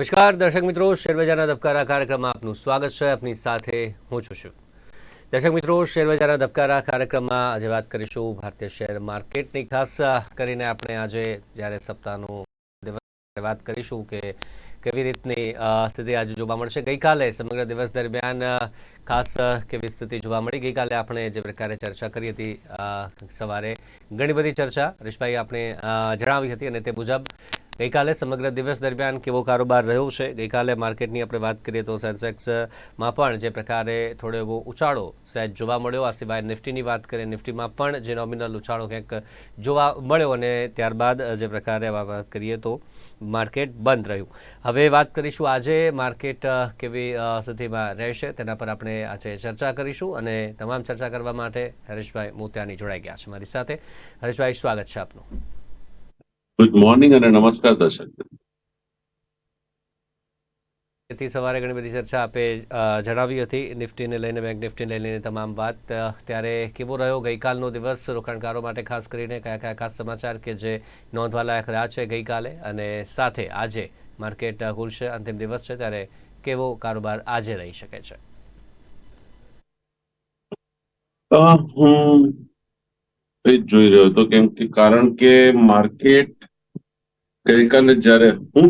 નમસ્કાર, દર્શક મિત્રો, શેરબજારના ધબકારા કાર્યક્રમમાં આપનું સ્વાગત છે. આપની સાથે હું છું શિવ. દર્શક મિત્રો, શેરબજારના ધબકારા કાર્યક્રમમાં આજે વાત કરીશું ભારતીય શેર માર્કેટની. ખાસ કરીને આપણે આજે જ્યારે સપ્તાહનું દિવસ વાત કરીશું કે કેવી રીતની સ્થિતિ આજે જોવા મળશે. ગઈકાલે સમગ્ર દિવસ દરમિયાન ખાસ કેવી સ્થિતિ જોવા મળી? ગઈકાલે આપણે જે પ્રકારે ચર્ચા કરી હતી સવારે ઘણી બધી ચર્ચા. હરીશભાઈ આપણે જણાવી હતી અને તે મુજબ ગઈકાલે સમગ્ર દિવસ દરમિયાન કેવો કારોબાર રહ્યો છે? ગઈકાલે માર્કેટની આપણે વાત કરીએ તો સેન્સેક્સમાં પણ જે પ્રકારે થોડો એવો ઉછાળો સહેજ જોવા મળ્યો. આ સિવાય નિફ્ટીની વાત કરીએ, નિફ્ટીમાં પણ જે નોમિનલ ઉછાળો ક્યાંક જોવા મળ્યો અને ત્યારબાદ જે પ્રકારે વાત કરીએ તો માર્કેટ બંધ રહ્યું. હવે વાત કરીશું આજે માર્કેટ કેવી સ્થિતિમાં રહેશે તેના પર આપણે આજે ચર્ચા કરીશું અને તમામ ચર્ચા કરવા માટે હરેશભાઈ મોતિયાની જોડાઈ ગયા છે મારી સાથે. હરેશભાઈ, સ્વાગત છે આપનું. ગુડ મોર્નિંગ અને નમસ્કાર દર્શક તેથી સવારે ઘણી બધી ચર્ચા આપે જણાવી હતી. નિફ્ટીને લઈને બેંક નિફ્ટીને લઈને તમામ વાત. ત્યારે કેવો રહ્યો ગઈકાલનો દિવસ? રોકાણકારો માટે ખાસ કરીને કયા કયા ખાસ સમાચાર કે જે નોંધવા લાયક રહ્યા છે ગઈકાલે? અને સાથે આજે માર્કેટ ખુલશે અંતિમ દિવસ છે ત્યારે કેવો કારોબાર આજે રહી શકે છે? એ જોઈ રહ્યો હતો કેમ કે કારણ કે માર્કેટ ગઈકાલે જ્યારે હું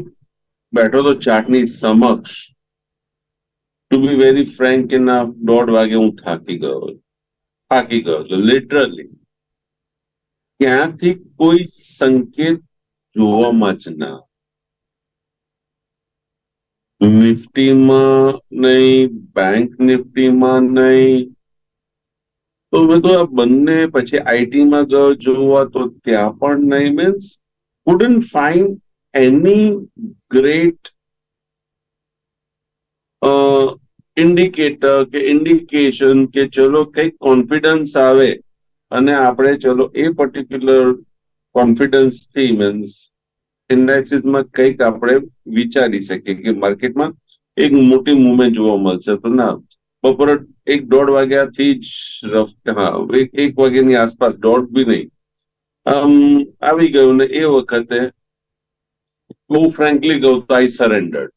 બેઠો તો ચાર્ટની સમક્ષ ટુ બી વેરી ફ્રેન્ક કે ના, દોઢ વાગે હું થાકી ગયો. થાકી ગયો છું લિટરલી ક્યાંથી કોઈ સંકેત જોવામાં જ ના નિફ્ટીમાં નહીં બેંક નિફ્ટીમાં નહીં. તો મેં તો આ બંને, પછી આઈટીમાં ગયો જોવા, તો ત્યાં પણ નહીં means couldn't find any great uh, indicator કે ઇન્ડિકેશન કે ચલો કંઈક કોન્ફિડન્સ આવે અને આપણે ચલો એ પર્ટિક્યુલર કોન્ફિડન્સથી મીન્સ ઇન્ડેક્સીસમાં કંઈક આપણે વિચારી શકીએ કે માર્કેટમાં એક મોટી મુવમેન્ટ જોવા મળશે. તો ના બપોરે એક દોઢ વાગ્યાથી જ રફ- હા એક વાગ્યાની આસપાસ દોઢ બી નહીં. આવી ગયું ને એ વખતે બહુ ફ્રેન્કલી કહું તો આઈ સરેન્ડર્ડ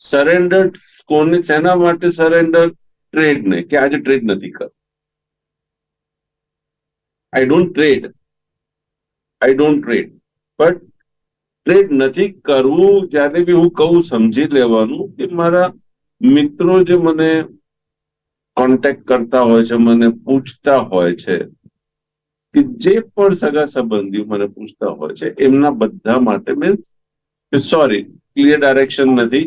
સરેન્ડર્ડ કોને? શેના માટે સરેન્ડર ટ્રેડ ને, કે આજે ટ્રેડ નથી કરતો I don't trade I don't trade but trade નથી કરવું જ્યારે બી હું કહું, સમજી લેવાનું કે મારા મિત્રો જે મને કોન્ટેક્ટ કરતા હોય છે, મને પૂછતા હોય છે કે જે પણ સગા સંબંધીઓ મને પૂછતા હોય છે, એમના બધા માટે મીન્સ સોરી ક્લિયર ડાયરેક્શન નથી,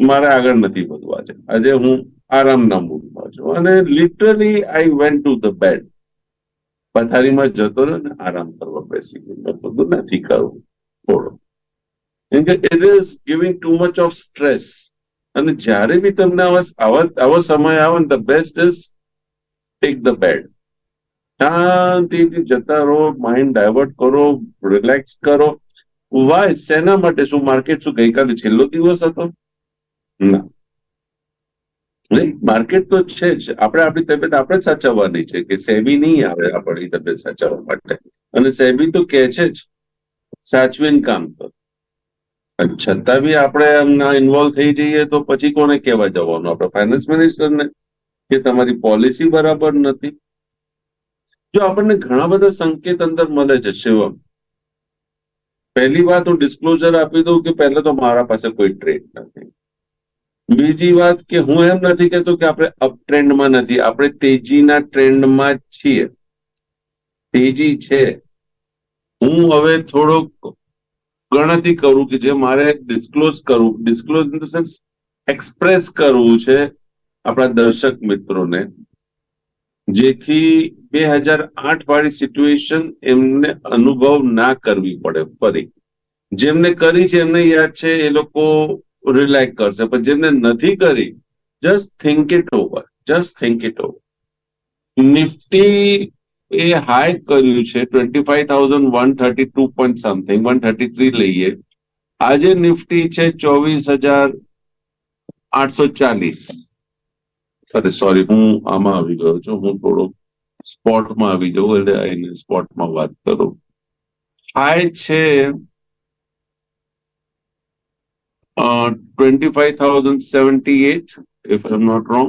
મારે આગળ નથી વધવા છે. આજે હું આરામના મૂડમાં છું અને literally I went to the bed પથારીમાં જતો રહ્યો ને આરામ કરવા બેસી ગયો. કીધું નથી કરવું થોડો કેમ કે it is giving too much of stress અને જ્યારે બી તમને આવા આવો સમય આવે ને the best is take the bed શાંતિથી જતા રહો માઇન્ડ ડાયવર્ટ કરો રિલેક્સ કરો. વાય શેના માટે? શું માર્કેટ શું ગઈકાલે છેલ્લો દિવસ હતો? ના. માર્કેટ તો છે જ. આપણે આપણી તબિયત આપણે સાચવવાની છે કે સેબી નહીં આવે આપણી તબિયત સાચવવા માટે. અને સેબી તો કે છે જ, સાચવીને કામ કર. છતાં બી આપણે એમના ઇન્વોલ્વ થઈ જઈએ તો પછી કોને કહેવા જવાનું? આપણે ફાઇનાન્સ મિનિસ્ટરને કે તમારી પોલિસી બરાબર નથી. જો આપણને ઘણા બધા સંકેત અંદર મળે છે શિવમ પહેલી વાત હું ડિસ્ક્લોઝર આપી દઉં કે પહેલા તો મારા પાસે કોઈ ટ્રેન્ડ નથી. બીજી વાત કે હું એમ નથી કહેતો કે આપણે અપ ટ્રેન્ડમાં નથી, આપણે તેજીના ટ્રેન્ડમાં છીએ. તેજી છે. હું હવે થોડોક ગણતરી કરું કે જે મારે ડિસ્ક્લોઝ કરવું disclose in the sense express કરવું છે આપણા દર્શક મિત્રોને. જેથી બે હજાર આઠ વાળી સિચ્યુએશન એમને અનુભવ ના કરવી પડે ફરી. જેમને કરી છે એમને યાદ છે, એ લોકો રિલેક્સ કરશે. પણ જેમને નથી કરી just think it over just think it over Nifty A high કર્યું છે twenty five thousand one thirty two point something one thirty three લઈએ. આજે નિફ્ટી છે ચોવીસ હજાર આઠસો ચાલીસ. અરે સોરી હું આમાં આવી ગયો છું હું થોડો સ્પોટમાં આવી જાઉં એટલે આઈને સ્પોટમાં વાત કરું હાઈ છે twenty-five thousand seventy-eight, if I'm not wrong.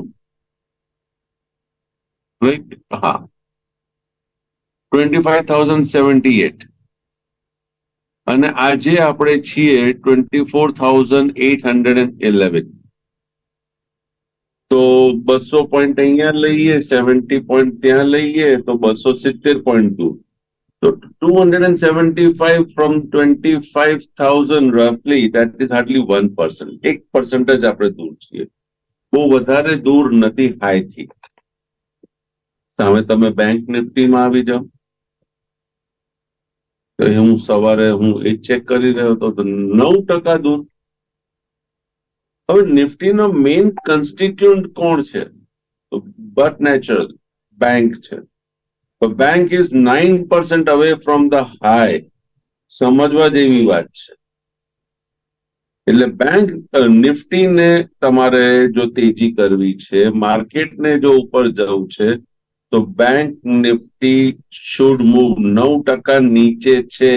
Right? હા. Twenty-five thousand seventy-eight. અને આજે આપણે છીએ twenty-four thousand eight hundred and eleven. તો બસો પોઈન્ટ અહીંયા લઈએ સેવન્ટી પોઈન્ટ ત્યાં લઈએ, તો બસો સિત્તેર પોઈન્ટ દૂર તો two hundred and seventy five from twenty five thousand રફલી that is hardly one percent એક percentage આપણે દૂર છીએ. બહુ વધારે દૂર નથી હાઈથી. સામે તમે બેંક નિફ્ટીમાં આવી જાઓ. તો હું સવારે હું એ ચેક કરી રહ્યો હતો, તો નવ ટકા દૂર. હવે નિફ્ટીનો મેઇન કન્સ્ટિટ્યુન્ટ કોણ છે? બટ નેચરલ બેંક છે. The bank is 9% away from the high. સમજવા જેવી વાત છે એટલે બેંક નિફ્ટીને તમારે જો તેજી કરવી છે, માર્કેટને જો ઉપર જવું છે, તો બેંક નિફ્ટી શુડ મૂવ નવ ટકા નીચે છે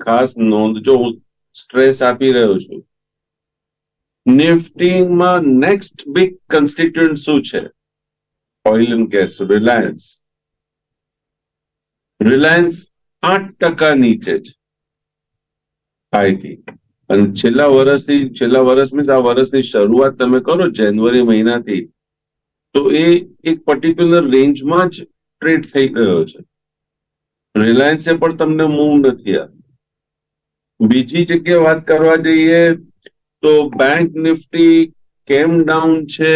ખાસ નોંધજો હું સ્ટ્રેસ આપી રહ્યો છું નિફ્ટીમાં નેક્સ્ટ બિગ કન્સ્ટિટ્યુન્ટ શું છે? Oil and gas Reliance Reliance આઠ ટકા નીચે છે. આઈથી અને છેલ્લા વર્ષથી, છેલ્લા વર્ષ મીન્સ આ વર્ષની શરૂઆત તમે કરો જાન્યુઆરી મહિનાથી, તો એ એક પર્ટિક્યુલર રેન્જમાં જ ટ્રેડ થઈ ગયો છે. રિલાયન્સે પણ તમને મૂવ નથી આ બીજી જગ્યાએ વાત કરવા જઈએ તો બેંક નિફ્ટી કેમ ડાઉન છે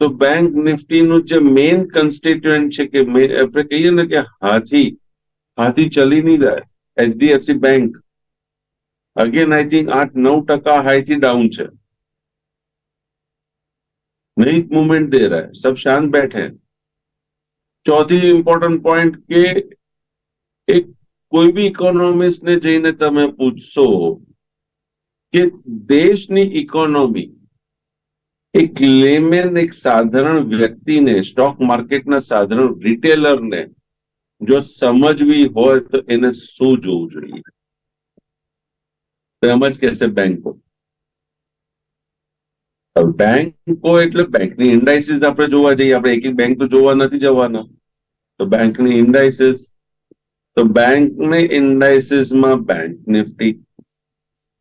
તો બેંક નિફ્ટીનું જે મેઇન કન્સ્ટિટ્યુઅન્ટ છે કે main- આપણે કહીએ ને કે હાથી હાથી ચલી નહીં જાય HDFC bank again I think આઠ નવ ટકા હાઈથી ડાઉન છે नहीं मूवमेंट दे रहा है सब शांत बैठे हैं चौथी इंपॉर्टेंट पॉइंट કે એક કોઈ બી ઇકોનોમિસ્ટ ને જઈને તમે પૂછશો કે દેશની ઇકોનોમી એક લેમેન એક સાધારણ વ્યક્તિને સ્ટોક માર્કેટના સાધારણ રિટેલરને જો સમજવી હોય તો એને શું જોવું જોઈએ? તો એમ જ કહેશે બેંકો બેંકો એટલે બેંકની ઇન્ડાઇસીસ આપણે જોવા જઈએ. આપણે એક એક બેંક તો જોવા નથી જવાના. તો બેંકની ઇન્ડાઇસીસ તો બેંકની ઇન્ડાઇસીસમાં બેંક નિફ્ટી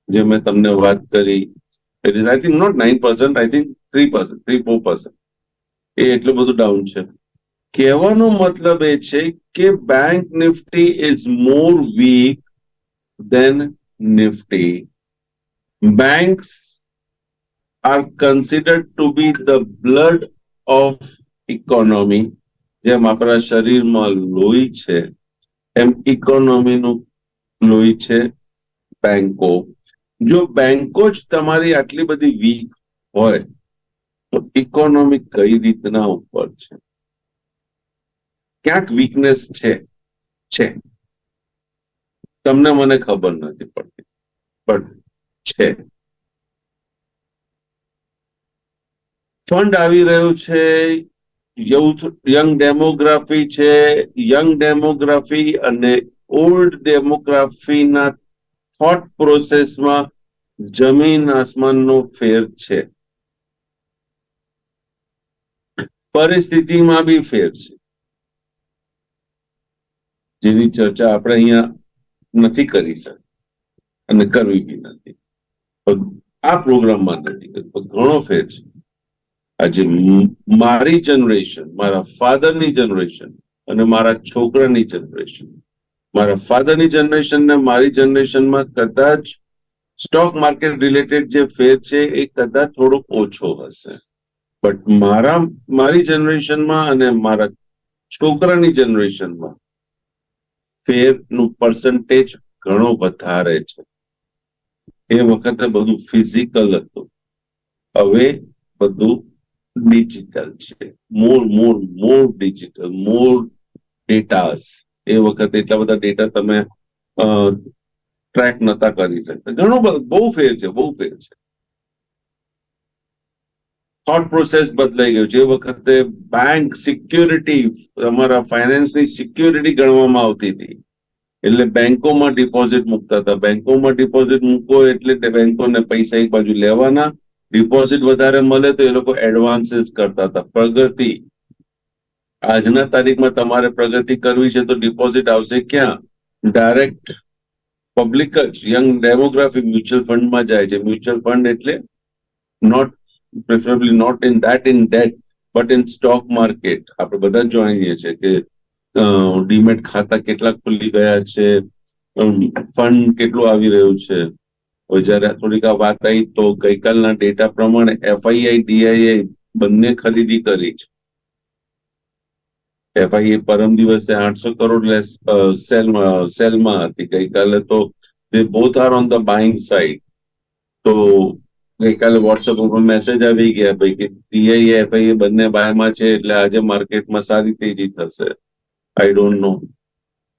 જે મેં તમને વાત કરી it is I think not nine percent I think three percent three four percent એ એટલું બધું ડાઉન છે. કહેવાનો મતલબ એ છે કે bank Nifty is more weak than Nifty banks are considered to be the blood of economy જેમ આપણા શરીરમાં લોહી છે, એમ ઇકોનોમીનું લોહી છે બેંકો જો બેંકો જ તમારી આટલી બધી વીક હોય, તો ઇકોનોમી કઈ રીતના ઉપર છે? ક્યાંક વીકનેસ છે છે. તમને મને ખબર નથી પડતી, પણ છે. ફંડ આવી રહ્યું છે યુથ યંગ ડેમોગ્રાફી છે યંગ ડેમોગ્રાફી અને ઓલ્ડ ડેમોગ્રાફીના થોટ પ્રોસેસમાં જમીન આસમાનનો ફેર છે. પરિસ્થિતિમાં બી ફેર છે. જેની ચર્ચા આપણે અહીંયા નથી કરી શકતા અને કરવી બી નથી. આ પ્રોગ્રામમાં નથી ઘણો ફેર છે. આજે મારી જનરેશન, મારા ફાધરની જનરેશન અને મારા છોકરાની જનરેશન, મારા ફાધરની જનરેશન ને મારી જનરેશનમાં કદાચ સ્ટોક માર્કેટ રિલેટેડ જે ફેર છે એ કદાચ થોડોક ઓછો હશે. બટ મારા, મારી જનરેશનમાં અને મારા છોકરાની જનરેશનમાં ફેરનું પર્સન્ટેજ ઘણો વધારે છે. એ વખતે બધું ફિઝિકલ હતું. હવે બધું ડિજિટલ છે. મોર મોર મોર ડિજિટલ મોર ડેટાસ એ વખતે એટલા બધા ડેટા તમે ટ્રેક નતા કરી શકતા. ઘણો બહુ ફેર છે, બહુ ફેર છે. થોટ પ્રોસેસ બદલાઈ ગયો છે. વખતે બેંક સિક્યોરિટી અમારા ફાઇનાન્સની સિક્યોરિટી ગણવામાં આવતી હતી. એટલે બેંકોમાં ડિપોઝિટ મૂકતા હતા. બેંકોમાં ડિપોઝિટ મૂકો એટલે બેંકોને પૈસા એક બાજુ લેવાના. ડિપોઝિટ વધારે મળે તો એ લોકો એડવાન્સીસ કરતા હતા. પ્રગતિ. આજના તારીખમાં તમારે પ્રગતિ કરવી છે તો ડિપોઝિટ આવશે ક્યાં? ડાયરેક્ટ પબ્લિક જ યંગ ડેમોગ્રાફી મ્યુચ્યુઅલ ફંડમાં જાય છે. મ્યુચ્યુઅલ ફંડ એટલે not preferably not in that in debt but in stock market આપણે બધા જાણીએ છીએ કે ડીમેટ ખાતા કેટલા ખુલી ગયા છે. ફંડ કેટલું આવી રહ્યું છે. જયારે થોડીક આ વાત આવી તો ગઈકાલના ડેટા પ્રમાણે એફઆઈઆઈ ડીઆઈઆઈ બંને ખરીદી કરી છે. એફઆઈએ પરમ દિવસે આઠસો કરોડ લેસ સેલમાં સેલમાં હતી. ગઈકાલે તો they both are on the buying side તો ગઈકાલે વોટ્સઅપ ઉપર મેસેજ આવી ગયા ભાઈ કે ટીઆઈ એફઆઈ બંને બાયમાં છે એટલે આજે માર્કેટમાં સારી તેજી થશે. આઈ ડોન્ટ નો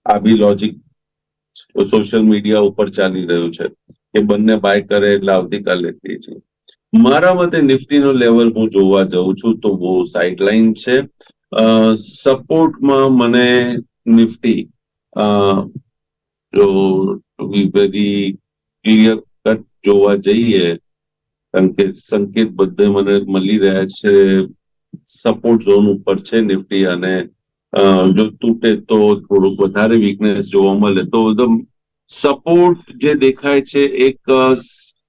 આ બી લોજિક સોશિયલ મીડિયા ઉપર ચાલી રહ્યું છે કે બંને બાય કરે એટલે આવતીકાલે તેજી. મારા મતે નિફ્ટીનો લેવલ હું જોવા જઉં છું તો બહુ સાઇડલાઇન છે. સપોર્ટમાં મને નિફ્ટી જો વેરી ક્લિયર કટ જોવા જઈએ, કારણ કે સંકેત બધે મને મળી રહ્યા છે, સપોર્ટ ઝોન ઉપર છે નિફ્ટી અને જો તૂટે તો થોડુંક વધારે વીકનેસ જોવા મળે. તો સપોર્ટ જે દેખાય છે એક,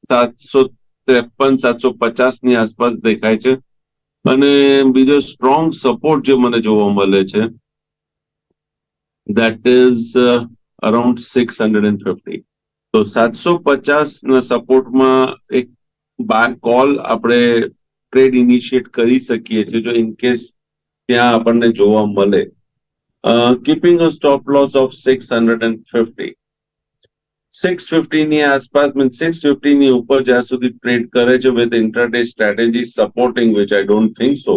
સાતસો ત્રેપન, સાતસો પચાસની આસપાસ દેખાય છે. અને બીજો સ્ટ્રોંગ સપોર્ટ જે મને જોવા મળે છે that is around six hundred and fifty તો સાતસો પચાસ ના સપોર્ટમાં એક બાર કોલ આપણે ટ્રેડ ઇનિશિયેટ કરી શકીએ છીએ, જો ઇન કેસ ત્યાં આપણને જોવા મળે. Keeping a stop loss of six hundred and fifty six ફિફ્ટીની આસપાસ મીન સિક્સ ફિફ્ટી ની ઉપર જ્યાં સુધી ટ્રેડ કરે છે with intraday strategy supporting which I don't think so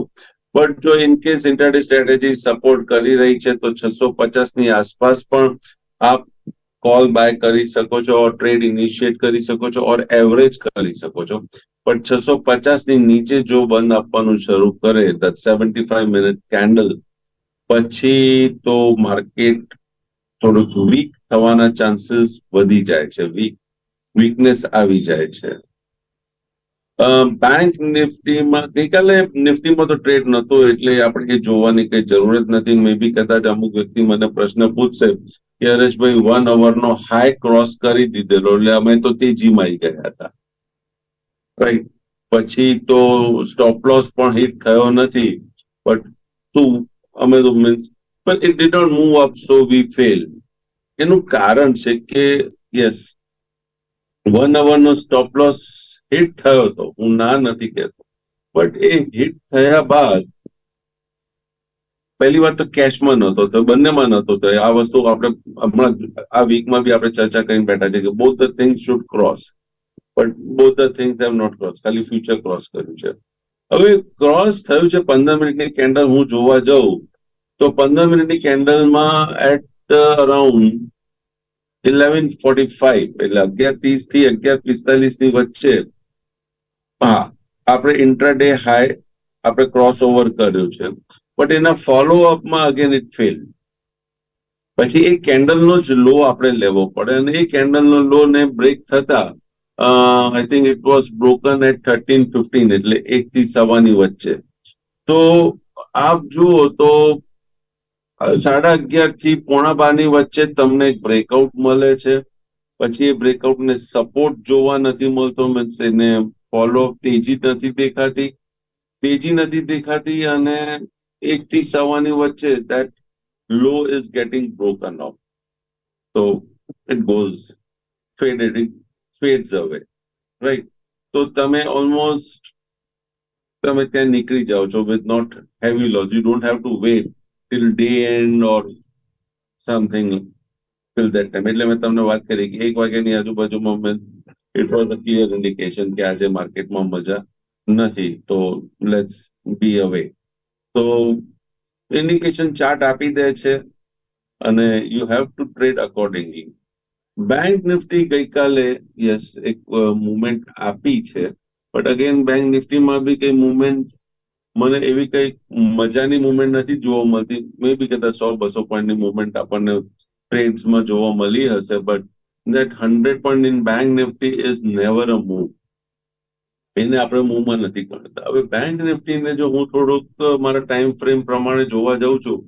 but જો in case intraday strategy support કરી રહી છે, તો છસો પચાસની આસપાસ પણ આપ કોલ બાય કરી શકો છો ઓર ટ્રેડ ઇનિશિયેટ કરી શકો છો ઓર એવરેજ કરી શકો છો. પણ છસો પચાસની નીચે જો બંધ આપવાનું શરૂ કરે the seventy five minute candle પછી તો માર્કેટ થોડુંક વીક થવાના ચાન્સીસ વધી જાય છે. વીક વીકનેસ આવી જાય છે. બેંક નિફ્ટીમાં ગઈકાલે નિફ્ટીમાં તો ટ્રેડ નતો એટલે આપણે એ જોવાની કઈ જરૂરત નથી. મે બી કદાચ અમુક વ્યક્તિ મને પ્રશ્ન પૂછશે કે હરેશભાઈ વન અવર નો હાઈ ક્રોસ કરી દીધેલો. એટલે અમે તો તેજીમાં આવી ગયા હતા. રાઈટ પછી તો સ્ટોપ લોસ પણ હિટ થયો નથી. બટ શું? અમે તો મીન્સ, પણ it did not move up so we fail એનું કારણ છે કે યસ વન અવર નો સ્ટોપ લોસ હિટ થયો હતો. હું ના નથી કહેતો. બટ એ હિટ થયા બાદ, પહેલી વાત તો કેશમાં નહોતો તો બંનેમાં નહોતો તો આ વસ્તુ આપણે હમણાં આ વીકમાં બી આપણે ચર્ચા કરીને બેઠા છે કે both the thing should cross but both the things have not cross ખાલી ફ્યુચર ક્રોસ કર્યું છે. હવે ક્રોસ થયું છે પંદર મિનિટની કેન્ડલ હું જોવા જાઉં તો પંદર મિનિટની કેન્ડલમાં at around eleven forty five એટલે અગિયાર ત્રીસથી અગિયાર પિસ્તાલીસની વચ્ચે, હા, આપણે ઇન્ટ્રાડે હાઈ આપણે ક્રોસ ઓવર કર્યું છે. બટ એના ફોલો અપમાં અગેન ઇટ ફેલ પછી એ કેન્ડલનો જ લો આપણે લેવો પડે અને એ કેન્ડલનો લો ને બ્રેક થતા I think it was broken at thirteen fifteen એટલે એક થી સવાની વચ્ચે. તો આપ જુઓ તો સાડા અગિયારથી પોણા બારની વચ્ચે તમને એક બ્રેકઆઉટ મળે છે. પછી એ બ્રેકઆઉટ ને સપોર્ટ જોવા નથી મળતો. મીન્સ એને ફોલો તેજી નથી દેખાતી. તેજી નથી દેખાતી અને એક થી સવાની વચ્ચે that low is getting broken of તો it goes faded it fades away right તો તમે ઓલમોસ્ટ તમે ત્યાં નીકળી જાઓ છો with not heavy loss you don't have to wait till day end or something till that time એટલે મેં તમને વાત કરી કે એક વાગ્યાની આજુબાજુમાં મેં it was a clear indication કે આજે માર્કેટમાં મજા નથી. તો લેટ્સ બી અવે તો ઇન્ડિકેશન ચાર્ટ આપી દે છે અને you have to trade accordingly bank nifty ગઈકાલે યસ એક મુવમેન્ટ આપી છે. બટ અગેન બેંક નિફ્ટીમાં બી કઈ મુવમેન્ટ મને એવી કઈ મજાની મુવમેન્ટ નથી જોવા મળતી. મે બી કદાચ સો, બસો પોઈન્ટની મુવમેન્ટ આપણને ટ્રેડ્સમાં જોવા મળી હશે but that hundred point in bank Nifty is never a move એને આપણે મૂવમાં નથી ગણતા હવે બેંક નિફ્ટીને જો હું થોડુંક મારા ટાઈમ ફ્રેમ પ્રમાણે જોવા જાઉં છું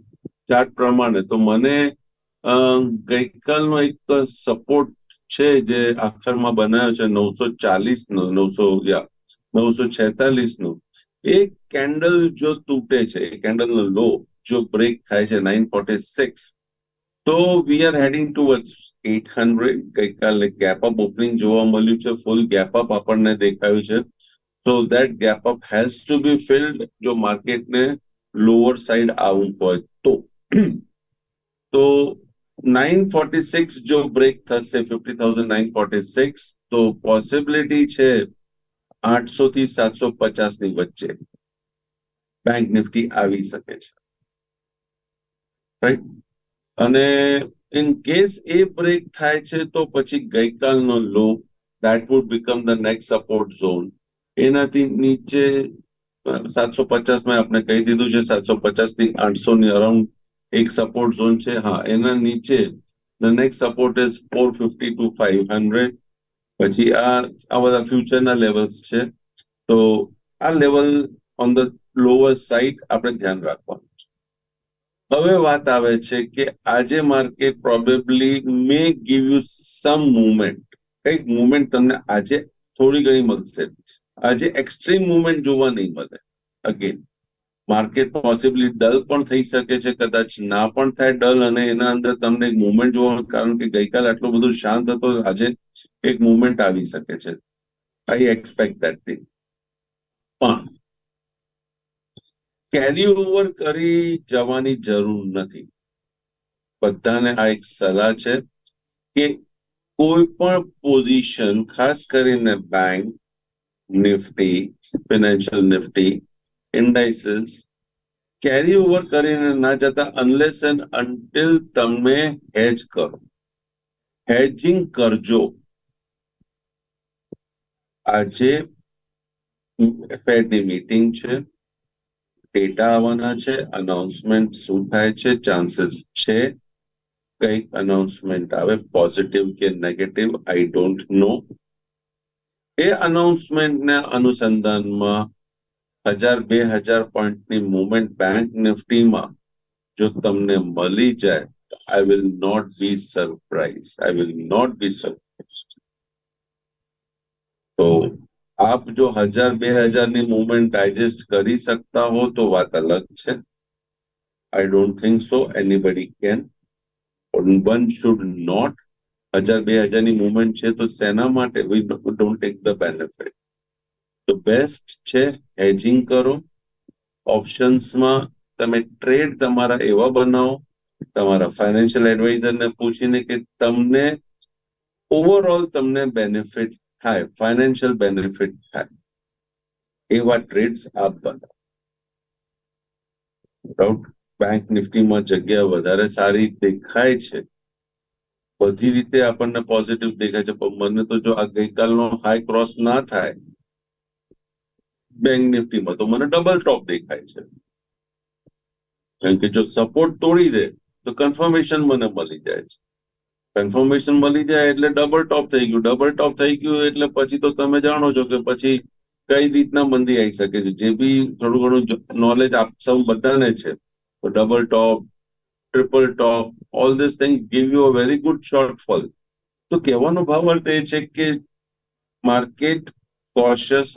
ચાર્ટ પ્રમાણે, તો મને ગઈકાલનો એક સપોર્ટ છે જે આખરમાં બનાવ્યો છે નવસો ચાલીસ નો નવસો, યા, નવસો છેતાલીસ નો એક કેન્ડલ જો તૂટે છે, એ કેન્ડલ નો લો, જો બ્રેક થાય છે નાઇન ફોર્ટી સિક્સ તો we are heading towards at hundred ગઈકાલે ગેપ અપ ઓપનિંગ જોવા મળ્યું છે ફૂલ ગેપ અપ આપણને દેખાયું છે. તો that gap up has to be filled જો માર્કેટને લોઅર સાઈડ આવવું હોય તો. તો નાઇન ફોર્ટી સિક્સ જો બ્રેક થશે fifty thousand nine forty six તો પોસિબિલિટી છે આઠસો થી સાતસો પચાસની વચ્ચે બેંક નિફ્ટી આવી શકે છે. રાઈટ અને ઇન કેસ એ બ્રેક થાય છે તો પછી ગઈકાલનો low that would become the next support zone એનાથી નીચે સાતસો પચાસમાં આપણે કહી દીધું છે સાતસો પચાસથી આઠસો ની અરાઉન્ડ એક સપોર્ટ ઝોન છે. હા, એના નીચે the next support is four fifty two five hundred પછી આ આ બધા ફ્યુચરના લેવલ્સ છે. તો આ level on the lower side આપણે ધ્યાન રાખવાનું છે. હવે વાત આવે છે કે આજે market probably may give you some movement કંઈક મુવમેન્ટ તમને આજે થોડી ઘણી મળશે. આજે એક્સ્ટ્રીમ મુવમેન્ટ જોવા નહીં મળે. અગેન માર્કેટ પોસિબલી ડલ પણ થઈ શકે છે, કદાચ ના પણ થાય ડલ અને એના અંદર તમને એક મુવમેન્ટ જોવા કારણ કે ગઈકાલે આટલું બધું શાંત હતો, આજે એક મુવમેન્ટ આવી શકે છે. આઈ એક્સપેક્ટ દેટ થિંગ પણ કેરી ઓવર કરી જવાની જરૂર નથી. બધાને આ એક સલાહ છે કે કોઈ પણ પોઝિશન ખાસ કરીને bank Nifty financial Nifty indices carry over કરીને ના જતા અનલેસ એન્ડ અન્ટિલ તમે હેજ કરો. હેજિંગ કરજો. આજે ફેડની મીટિંગ છે. ડેટા આવવાના છે. અનાઉન્સમેન્ટ શું થાય છે? ચાન્સીસ છે. કંઈક અનાઉન્સમેન્ટ આવે પોઝિટિવ કે નેગેટિવ આઈ ડોન્ટ નો એ અનાઉન્સમેન્ટના અનુસંધાનમાં હજાર બે હજાર પોઈન્ટની મુવમેન્ટ બેંક નિફ્ટીમાં જો તમને મળી જાય I will not be surprise I will not be surprise તો આપ જો હજાર બે હજારની મુવમેન્ટ ડાયજેસ્ટ કરી શકતા હો, તો વાત અલગ છે. I don't think so anybody can one should not હજાર બે હજારની મુવમેન્ટ છે, તો શેના માટે? We don't take the benefit તો બેસ્ટ છે હેજિંગ કરો. ઓપ્શન્સમાં તમે ટ્રેડ તમારા એવા બનાવો. તમારા ફાઇનાન્શિયલ એડવાઇઝરને પૂછીને કે તમને ઓવરઓલ તમને બેનિફિટ થાય ફાઇનાન્શિયલ બેનિફિટ થાય. એવા ટ્રેડ્સ આપ બનાવો. બેંક નિફ્ટીમાં જગ્યા વધારે સારી દેખાય છે. બધી રીતે આપણને પોઝિટિવ દેખાય છે. પણ મને તો જો આ ગઈકાલનો હાઈ ક્રોસ ના થાય બેંક નિફ્ટીમાં. તો મને ડબલ ટોપ દેખાય છે. કારણ કે જો સપોર્ટ તોડી દે, તો કન્ફર્મેશન મને મળી જાય છે. કન્ફર્મેશન મળી જાય એટલે ડબલ ટોપ થઈ ગયું. ડબલ ટોપ થઈ ગયું એટલે પછી તો તમે જાણો છો કે પછી કઈ રીતના મંદી આવી શકે છે. જે બી થોડું ઘણું નોલેજ આપ સૌ બધાને છે. તો double top triple top all this things give you a very good shortfall તો કહેવાનો ભાવ અર્થ એ છે કે માર્કેટ કોશિયસ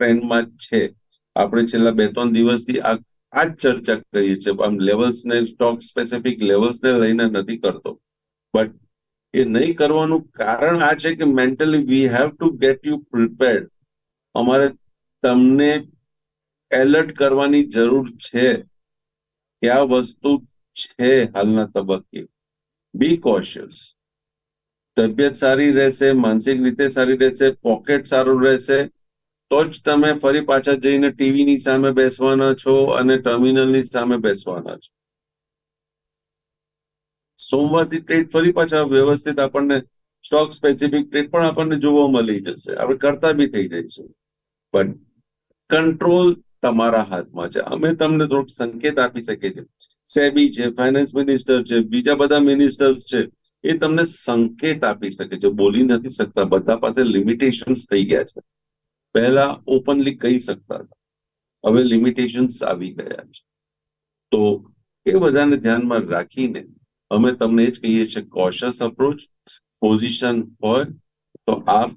ટ્રેન્ડમાં છે. આપણે છેલ્લા બે ત્રણ દિવસથી આ આ જ ચર્ચા કરીએ છીએ. આમ લેવલ્સને સ્ટોક સ્પેસિફિક લેવલ્સને લઈને નથી કરતો. બટ એ નહીં કરવાનું કારણ આ છે કે mentally we have to get you prepared અમારે તમને એલર્ટ કરવાની જરૂર છે. કે આ વસ્તુ છે હાલના તબક્કે? બી કોશિયસ તબિયત સારી રહેશે, માનસિક રીતે સારી રહેશે પોકેટ સારું રહેશે તો જ તમે ફરી પાછા જઈને ટીવીની સામે બેસવાના છો અને ટર્મિનલની સામે બેસવાના છો. સોમવારથી ટ્રેડ ફરી પાછા વ્યવસ્થિત આપણને સ્ટોક સ્પેસિફિક ટ્રેડ પણ આપણને જોવા મળી જશે. આપણે કરતા બી થઈ જઈશું પણ કંટ્રોલ તમારા હાથમાં છે. અમે તમને થોડોક સંકેત આપી શકીએ છીએ. સેબી છે ફાઇનાન્સ મિનિસ્ટર છે, બીજા બધા મિનિસ્ટર્સ છે, એ તમને સંકેત આપી શકે છે. બોલી નથી શકતા. બધા પાસે લિમિટેશન્સ થઈ ગયા છે. પહેલા ઓપનલી કહી શકતા હતા. હવે લિમિટેશન્સ આવી ગયા છે. તો એ બધાને ધ્યાનમાં રાખીને અમે તમને જ કહીએ છીએ કોશિયસ અપ્રોચ પોઝિશન હોય તો આપ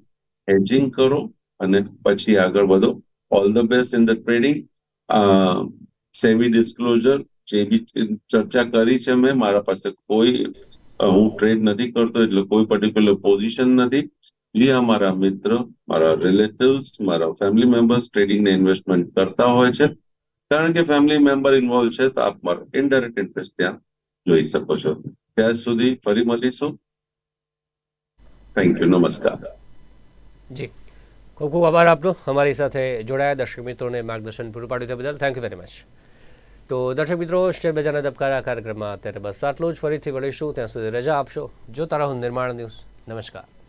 હેજિંગ કરો અને પછી આગળ વધો. All the best in the trading semi disclosure જે બી ચર્ચા કરી છે મેં, મારા પાસે કોઈ હું ટ્રેડ નથી કરતો, એટલે કોઈ પર્ટિક્યુલર પોઝિશન નથી. જે અમારા મિત્ર, મારા રિલેટિવ્સ મારા ફેમિલી મેમ્બર્સ ટ્રેડિંગ ને ઇન્વેસ્ટમેન્ટ કરતા હોય છે. કારણ કે ફેમિલી મેમ્બર ઇન્વોલ્વ છે, તો આપ મારો ઇનડાયરેક્ટ ઇન્ટરેસ્ટ ત્યાં જોઈ શકો છો. ત્યાં સુધી ફરી મળીશું. થેન્ક યુ નમસ્કાર. જી. ખૂબ ખૂબ આભાર આપનો. અમારી સાથે જોડાયા દર્શક મિત્રોને માર્ગદર્શન પૂરું પાડ્યું તે બદલ થેન્ક યુ વેરી મચ તો દર્શક મિત્રો શેર બજારના ધબકારા કાર્યક્રમમાં અત્યારે બસ આટલું જ. ફરીથી મળીશું. ત્યાં સુધી રજા આપશો. જોતા રહો નિર્માણ ન્યૂઝ. નમસ્કાર.